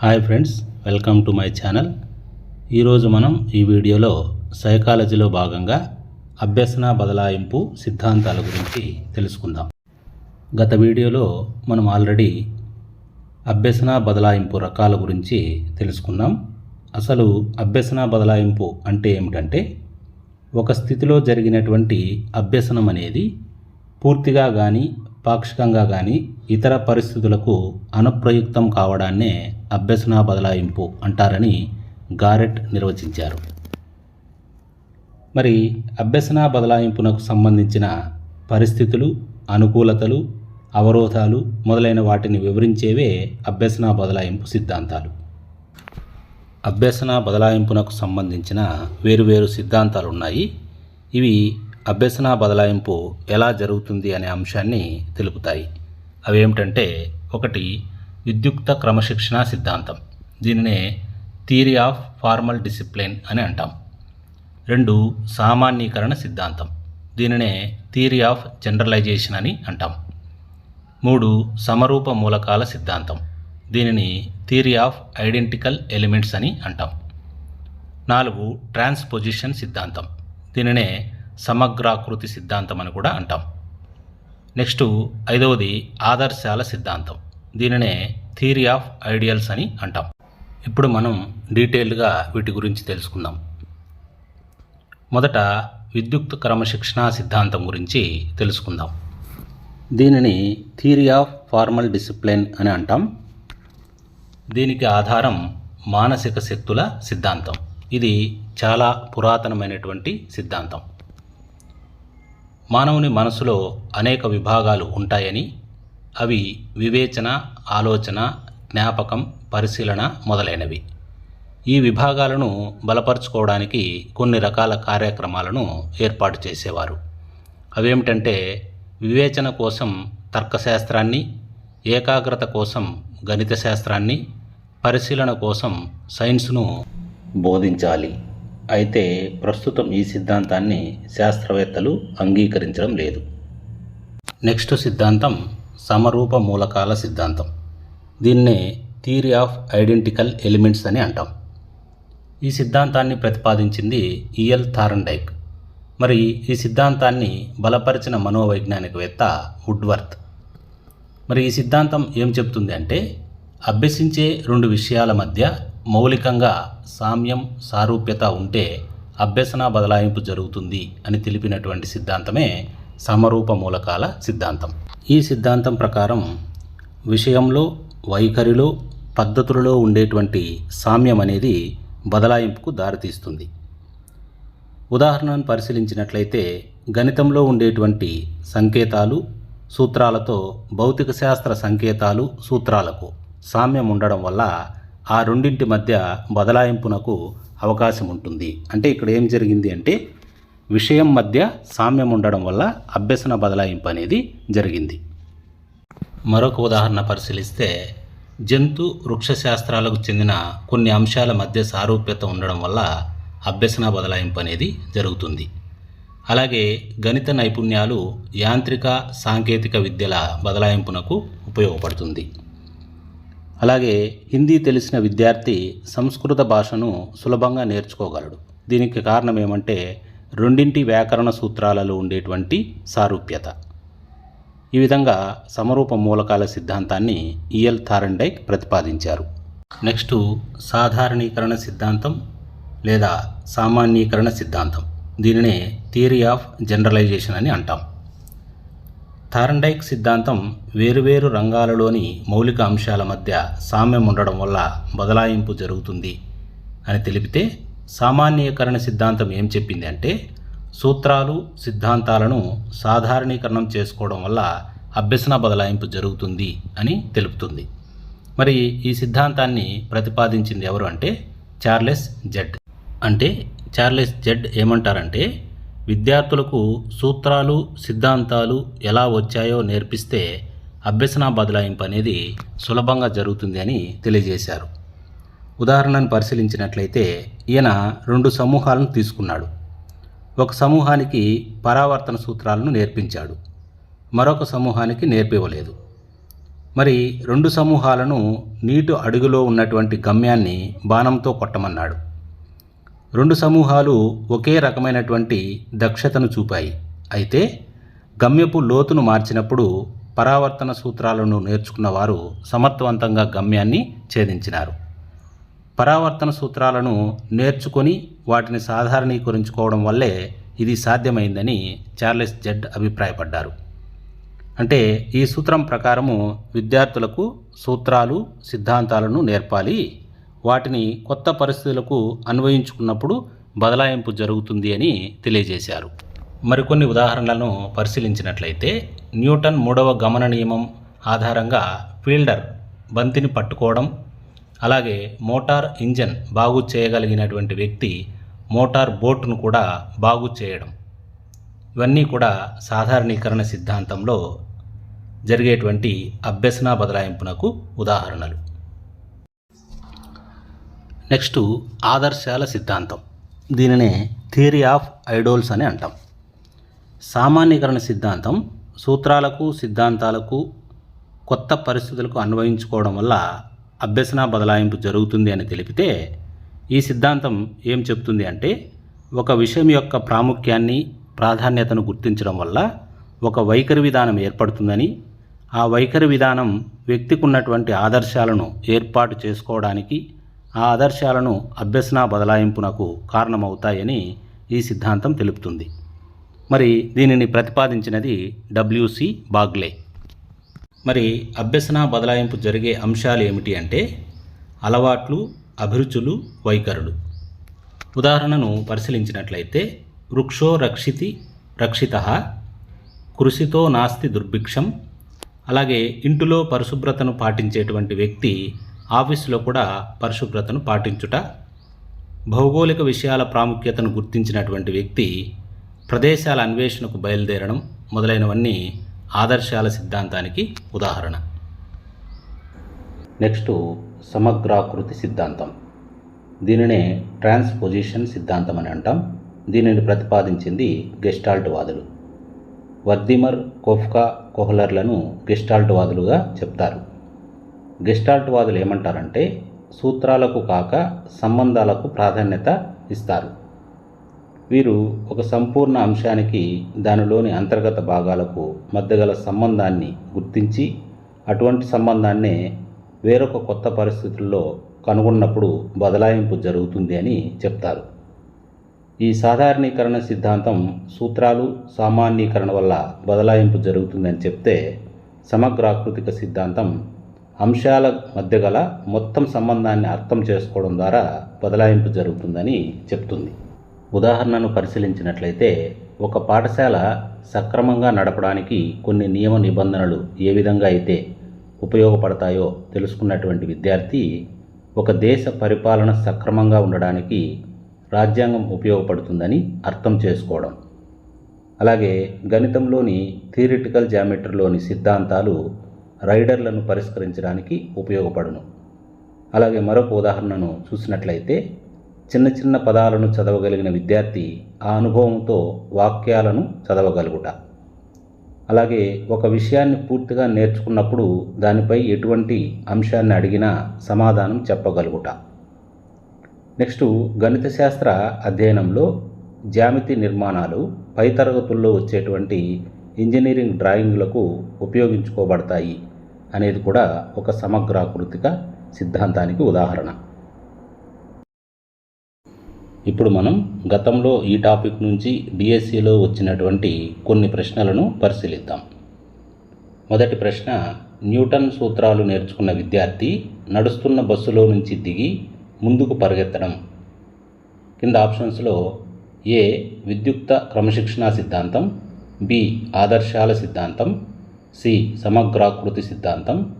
Hi friends welcome to my channel. ఈరోజు మనం ఈ వీడియోలో సైకాలజీలో భాగంగా అభ్యసన బదలాయింపు సిద్ధాంతాల గురించి తెలుసుకుందాం. గత వీడియోలో మనం ఆల్రెడీ అభ్యసన బదలాయింపు రకాల గురించి తెలుసుకున్నాం. అసలు అభ్యసన బదలాయింపు అంటే ఏమిటంటే ఒక స్థితిలో జరిగినటువంటి అభ్యసనం అనేది పూర్తిగా కానీ పాక్షికంగా కానీ ఇతర పరిస్థితులకు అనుప్రయుక్తం కావడాన్నే అభ్యసన బదలాయింపు అంటారని గారెట్ నిర్వచించారు. మరి అభ్యసన బదలాయింపునకు సంబంధించిన పరిస్థితులు అనుకూలతలు అవరోధాలు మొదలైన వాటిని వివరించేవే అభ్యసన బదలాయింపు సిద్ధాంతాలు. అభ్యసన బదలాయింపునకు సంబంధించిన వేరువేరు సిద్ధాంతాలు ఉన్నాయి ఇవి అభ్యసన బదలాయింపు ఎలా జరుగుతుంది అనే అంశాన్ని తెలుపుతాయి. అవేమిటంటే ఒకటి విద్యుక్త క్రమశిక్షణ సిద్ధాంతం. దీనినే థియరీ ఆఫ్ ఫార్మల్ డిసిప్లిన్ అని అంటాం. రెండు సామాన్యీకరణ సిద్ధాంతం. దీనినే థియరీ ఆఫ్ జనరలైజేషన్ అని అంటాం. మూడు సమరూప మూలకాల సిద్ధాంతం. దీనిని థియరీ ఆఫ్ ఐడెంటికల్ ఎలిమెంట్స్ అని అంటాం. నాలుగు ట్రాన్స్పొజిషన్ సిద్ధాంతం. దీనినే సమగ్రాకృతి సిద్ధాంతం అని కూడా అంటాం. నెక్స్ట్ ఐదవది ఆదర్శాల సిద్ధాంతం. దీనినే థియరీ ఆఫ్ ఐడియల్స్ అని అంటాం. ఇప్పుడు మనం డీటెయిల్డ్గా వీటి గురించి తెలుసుకుందాం. మొదట విద్యుక్త క్రమశిక్షణ సిద్ధాంతం గురించి తెలుసుకుందాం. దీనిని థియరీ ఆఫ్ ఫార్మల్ డిసిప్లిన్ అని అంటాం. దీనికి ఆధారం మానసిక శక్తుల సిద్ధాంతం. ఇది చాలా పురాతనమైనటువంటి సిద్ధాంతం. మానవుని మనసులో అనేక విభాగాలు ఉంటాయని అవి వివేచన ఆలోచన జ్ఞాపకం పరిశీలన మొదలైనవి. ఈ విభాగాలను బలపరుచుకోవడానికి కొన్ని రకాల కార్యక్రమాలను ఏర్పాటు చేసేవారు. అవేమిటంటే వివేచన కోసం తర్కశాస్త్రాన్ని ఏకాగ్రత కోసం గణిత శాస్త్రాన్ని పరిశీలన కోసం సైన్స్ను బోధించాలి. అయితే ప్రస్తుతం ఈ సిద్ధాంతాన్ని శాస్త్రవేత్తలు అంగీకరించడం లేదు. నెక్స్ట్ సిద్ధాంతం సమరూప మూలకాల సిద్ధాంతం. దీన్నే థియరీ ఆఫ్ ఐడెంటికల్ ఎలిమెంట్స్ అని అంటాం. ఈ సిద్ధాంతాన్ని ప్రతిపాదించింది ఈఎల్ థారండైక్. మరి ఈ సిద్ధాంతాన్ని బలపరిచిన మనోవైజ్ఞానికవేత్త వుడ్వర్త్. మరి ఈ సిద్ధాంతం ఏం చెప్తుంది అంటే అభ్యసించే రెండు విషయాల మధ్య మౌలికంగా సామ్యం సారూప్యత ఉంటే అభ్యసన బదలాయింపు జరుగుతుంది అని తెలిపినటువంటి సిద్ధాంతమే సమరూప మూలకాల సిద్ధాంతం. ఈ సిద్ధాంతం ప్రకారం విషయంలో వైఖరిలో పద్ధతులలో ఉండేటువంటి సామ్యం అనేది బదలాయింపుకు దారితీస్తుంది. ఉదాహరణను పరిశీలించినట్లయితే గణితంలో ఉండేటువంటి సంకేతాలు సూత్రాలతో భౌతిక శాస్త్ర సంకేతాలు సూత్రాలకు సామ్యం ఉండడం వల్ల ఆ రెండింటి మధ్య బదలాయింపునకు అవకాశం ఉంటుంది అంటే ఇక్కడ ఏం జరిగింది అంటే విషయం మధ్య సామ్యం ఉండడం వల్ల అభ్యసన బదలాయింపు అనేది జరిగింది. మరొక ఉదాహరణ పరిశీలిస్తే జంతు వృక్ష శాస్త్రాలకు చెందిన కొన్ని అంశాల మధ్య సారూప్యత ఉండడం వల్ల అభ్యసన బదలాయింపు అనేది జరుగుతుంది. అలాగే గణిత నైపుణ్యాలు యాంత్రిక సాంకేతిక విద్యల బదలాయింపునకు ఉపయోగపడుతుంది. అలాగే హిందీ తెలిసిన విద్యార్థి సంస్కృత భాషను సులభంగా నేర్చుకోగలడు. దీనికి కారణం ఏమంటే రెండింటి వ్యాకరణ సూత్రాలలో ఉండేటువంటి సారూప్యత. ఈ విధంగా సమరూప మూలకాల సిద్ధాంతాన్ని ఈఎల్ థారండైక్ ప్రతిపాదించారు. నెక్స్ట్ సాధారణీకరణ సిద్ధాంతం లేదా సామాన్యీకరణ సిద్ధాంతం. దీనినే థియరీ ఆఫ్ జనరలైజేషన్ అని అంటాం. థారండైక్ సిద్ధాంతం వేరువేరు రంగాలలోని మౌలిక అంశాల మధ్య సామ్యం ఉండడం వల్ల బదలాయింపు జరుగుతుంది అని తెలిపితే సామాన్యీకరణ సిద్ధాంతం ఏం చెప్పింది అంటే సూత్రాలు సిద్ధాంతాలను సాధారణీకరణం చేసుకోవడం వల్ల అభ్యసన బదలాయింపు జరుగుతుంది అని తెలుపుతుంది. మరి ఈ సిద్ధాంతాన్ని ప్రతిపాదించింది ఎవరు అంటే చార్లెస్ జెడ్. అంటే చార్లెస్ జెడ్ ఏమంటారంటే విద్యార్థులకు సూత్రాలు సిద్ధాంతాలు ఎలా వచ్చాయో నేర్పిస్తే అభ్యసన బదలాయింపు అనేది సులభంగా జరుగుతుంది అని తెలియజేశారు. ఉదాహరణను పరిశీలించినట్లయితే ఈయన రెండు సమూహాలను తీసుకున్నాడు. ఒక సమూహానికి పరావర్తన సూత్రాలను నేర్పించాడు. మరొక సమూహానికి నేర్పివ్వలేదు. మరి రెండు సమూహాలను నీటి అడుగులో ఉన్నటువంటి గమ్యాన్ని బాణంతో కొట్టమన్నాడు. రెండు సమూహాలు ఒకే రకమైనటువంటి దక్షతను చూపాయి. అయితే గమ్యపు లోతును మార్చినప్పుడు పరావర్తన సూత్రాలను నేర్చుకున్న వారు సమర్థవంతంగా గమ్యాన్ని ఛేదించినారు. పరావర్తన సూత్రాలను నేర్చుకొని వాటిని సాధారణీకరించుకోవడం వల్లే ఇది సాధ్యమైందని చార్లెస్ జెడ్ అభిప్రాయపడ్డారు. అంటే ఈ సూత్రం ప్రకారము విద్యార్థులకు సూత్రాలు సిద్ధాంతాలను నేర్పాలి వాటిని కొత్త పరిస్థితులకు అన్వయించుకున్నప్పుడు బదలాయింపు జరుగుతుంది అని తెలియజేశారు. మరికొన్ని ఉదాహరణలను పరిశీలించినట్లయితే న్యూటన్ మూడవ గమన నియమం ఆధారంగా ఫీల్డర్ బంతిని పట్టుకోవడం అలాగే మోటార్ ఇంజన్ బాగు చేయగలిగినటువంటి వ్యక్తి మోటార్ బోట్ను కూడా బాగు చేయడం. ఇవన్నీ కూడా సాధారణీకరణ సిద్ధాంతంలో జరిగేటువంటి అభ్యసన బదలాయింపునకు ఉదాహరణలు. నెక్స్ట్ ఆదర్శాల సిద్ధాంతం. దీనినే థియరీ ఆఫ్ ఐడోల్స్ అని అంటాం. సామాన్యీకరణ సిద్ధాంతం సూత్రాలకు సిద్ధాంతాలకు కొత్త పరిస్థితులకు అన్వయించుకోవడం వల్ల అభ్యసన బదలాయింపు జరుగుతుంది అని తెలిపితే ఈ సిద్ధాంతం ఏం చెప్తుంది అంటే ఒక విషయం యొక్క ప్రాముఖ్యాన్ని ప్రాధాన్యతను గుర్తించడం వల్ల ఒక వైఖరి విధానం ఏర్పడుతుందని ఆ వైఖరి విధానం వ్యక్తికి ఉన్నటువంటి ఆదర్శాలను ఏర్పాటు చేసుకోవడానికి ఆ ఆదర్శాలను అభ్యసన బదలాయింపునకు కారణమవుతాయని ఈ సిద్ధాంతం తెలుపుతుంది. మరి దీనిని ప్రతిపాదించినది డబ్ల్యూసి బాగ్లే. మరి అభ్యసన బదలాయింపు జరిగే అంశాలు ఏమిటి అంటే అలవాట్లు అభిరుచులు వైఖరులు. ఉదాహరణను పరిశీలించినట్లయితే వృక్షో రక్షితి రక్షిత కృషితో నాస్తి దుర్భిక్షం అలాగే ఇంటిలో పరిశుభ్రతను పాటించేటువంటి వ్యక్తి ఆఫీసులో కూడా పరిశుభ్రతను పాటించుట భౌగోళిక విషయాల ప్రాముఖ్యతను గుర్తించినటువంటి వ్యక్తి ప్రదేశాల అన్వేషణకు బయలుదేరడం మొదలైనవన్నీ ఆదర్శాల సిద్ధాంతానికి ఉదాహరణ. నెక్స్ట్ సమగ్రాకృతి సిద్ధాంతం. దీనినే ట్రాన్స్పోజిషన్ సిద్ధాంతం అని అంటాం. దీనిని ప్రతిపాదించింది గెస్టాల్ట్ వాదులు వర్దిమర్ కోఫ్కా కోహ్లర్లను గెస్టాల్ట్ వాదులుగా చెప్తారు. గెస్టాల్ట్ వాదులు ఏమంటారంటే సూత్రాలకు కాక సంబంధాలకు ప్రాధాన్యత ఇస్తారు. వీరు ఒక సంపూర్ణ అంశానికి దానిలోని అంతర్గత భాగాలకు మధ్య గల సంబంధాన్ని గుర్తించి అటువంటి సంబంధాన్నే వేరొక కొత్త పరిస్థితుల్లో కనుగొన్నప్పుడు బదలాయింపు జరుగుతుంది అని చెప్తారు. ఈ సాధారణీకరణ సిద్ధాంతం సూత్రాలు సామాన్యీకరణ వల్ల బదలాయింపు జరుగుతుందని చెప్తే సమగ్రాకృతిక సిద్ధాంతం అంశాల మధ్య గల మొత్తం సంబంధాన్ని అర్థం చేసుకోవడం ద్వారా బదలాయింపు జరుగుతుందని చెప్తుంది. ఉదాహరణను పరిశీలించినట్లయితే ఒక పాఠశాల సక్రమంగా నడపడానికి కొన్ని నియమ నిబంధనలు ఏ విధంగా అయితే ఉపయోగపడతాయో తెలుసుకున్నటువంటి విద్యార్థి ఒక దేశ పరిపాలన సక్రమంగా ఉండడానికి రాజ్యాంగం ఉపయోగపడుతుందని అర్థం చేసుకోవడం. అలాగే గణితంలోని థియరిటికల్ జామెట్రీలోని సిద్ధాంతాలు రైడర్లను పరిష్కరించడానికి ఉపయోగపడును. అలాగే మరొక ఉదాహరణను చూసినట్లయితే చిన్న చిన్న పదాలను చదవగలిగిన విద్యార్థి ఆ అనుభవంతో వాక్యాలను చదవగలుగుట. అలాగే ఒక విషయాన్ని పూర్తిగా నేర్చుకున్నప్పుడు దానిపై ఎటువంటి అంశాన్ని అడిగినా సమాధానం చెప్పగలుగుట. నెక్స్ట్ గణిత శాస్త్ర అధ్యయనంలో జ్యామితి నిర్మాణాలు పై తరగతుల్లో వచ్చేటువంటి ఇంజనీరింగ్ డ్రాయింగ్లకు ఉపయోగించుకోబడతాయి. అనేది కూడా ఒక సమగ్రాకృతిక సిద్ధాంతానికి ఉదాహరణ. ఇప్పుడు మనం గతంలో ఈ టాపిక్ నుంచి డిఎస్సిలో వచ్చినటువంటి కొన్ని ప్రశ్నలను పరిశీలిద్దాం. మొదటి ప్రశ్న న్యూటన్ సూత్రాలు నేర్చుకున్న విద్యార్థి నడుస్తున్న బస్సులో నుంచి దిగి ముందుకు పరిగెత్తడం. కింద ఆప్షన్స్లో ఏ విద్యుక్త క్రమశిక్షణా సిద్ధాంతం బి ఆదర్శాల సిద్ధాంతం సి. సమగ్రాకృతి సిద్ధాంతం.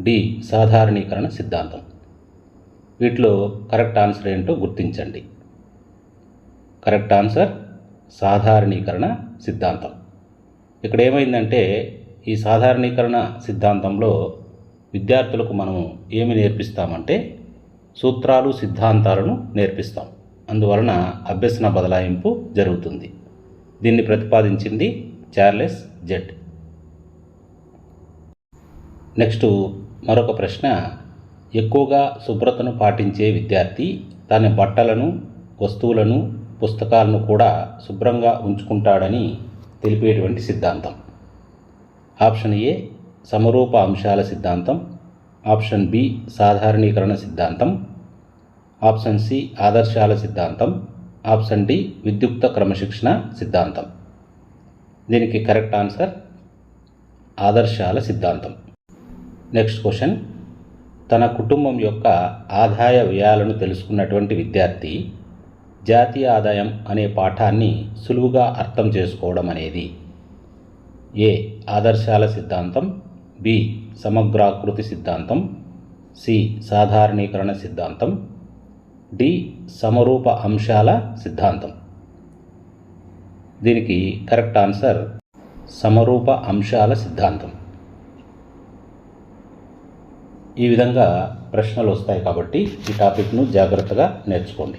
డి. సాధారణీకరణ సిద్ధాంతం. వీటిలో కరెక్ట్ ఆన్సర్ ఏంటో గుర్తించండి. కరెక్ట్ ఆన్సర్ సాధారణీకరణ సిద్ధాంతం. ఇక్కడ ఏమైందంటే ఈ సాధారణీకరణ సిద్ధాంతంలో విద్యార్థులకు మనం ఏమి నేర్పిస్తామంటే సూత్రాలు సిద్ధాంతాలను నేర్పిస్తాం. అందువలన అభ్యసన బదలాయింపు జరుగుతుంది. దీన్ని ప్రతిపాదించింది చార్లెస్ జెడ్ నెక్స్ట్ మరొక ప్రశ్న ఎక్కువగా శుభ్రతను పాటించే విద్యార్థి తన బట్టలను వస్తువులను పుస్తకాలను కూడా శుభ్రంగా ఉంచుకుంటాడని తెలిపేటువంటి సిద్ధాంతం. ఆప్షన్ ఏ సమరూప అంశాల సిద్ధాంతం. ఆప్షన్ బి సాధారణీకరణ సిద్ధాంతం. ఆప్షన్ సి ఆదర్శాల సిద్ధాంతం. ఆప్షన్ డి విద్యుక్త క్రమశిక్షణ సిద్ధాంతం. దీనికి కరెక్ట్ ఆన్సర్ ఆదర్శాల సిద్ధాంతం. నెక్స్ట్ క్వశ్చన్ తన కుటుంబం యొక్క ఆదాయ వ్యయాలను తెలుసుకున్నటువంటి విద్యార్థి జాతీయ ఆదాయం అనే పాఠాన్ని సులువుగా అర్థం చేసుకోవడం అనేది. ఏ. ఆదర్శాల సిద్ధాంతం. బి. సమగ్రాకృతి సిద్ధాంతం. సి. సాధారణీకరణ సిద్ధాంతం. డి. సమరూప అంశాల సిద్ధాంతం. దీనికి కరెక్ట్ ఆన్సర్ సమరూప అంశాల సిద్ధాంతం. ఈ విధంగా ప్రశ్నలు వస్తాయి కాబట్టి ఈ టాపిక్ను జాగ్రత్తగా నేర్చుకోండి.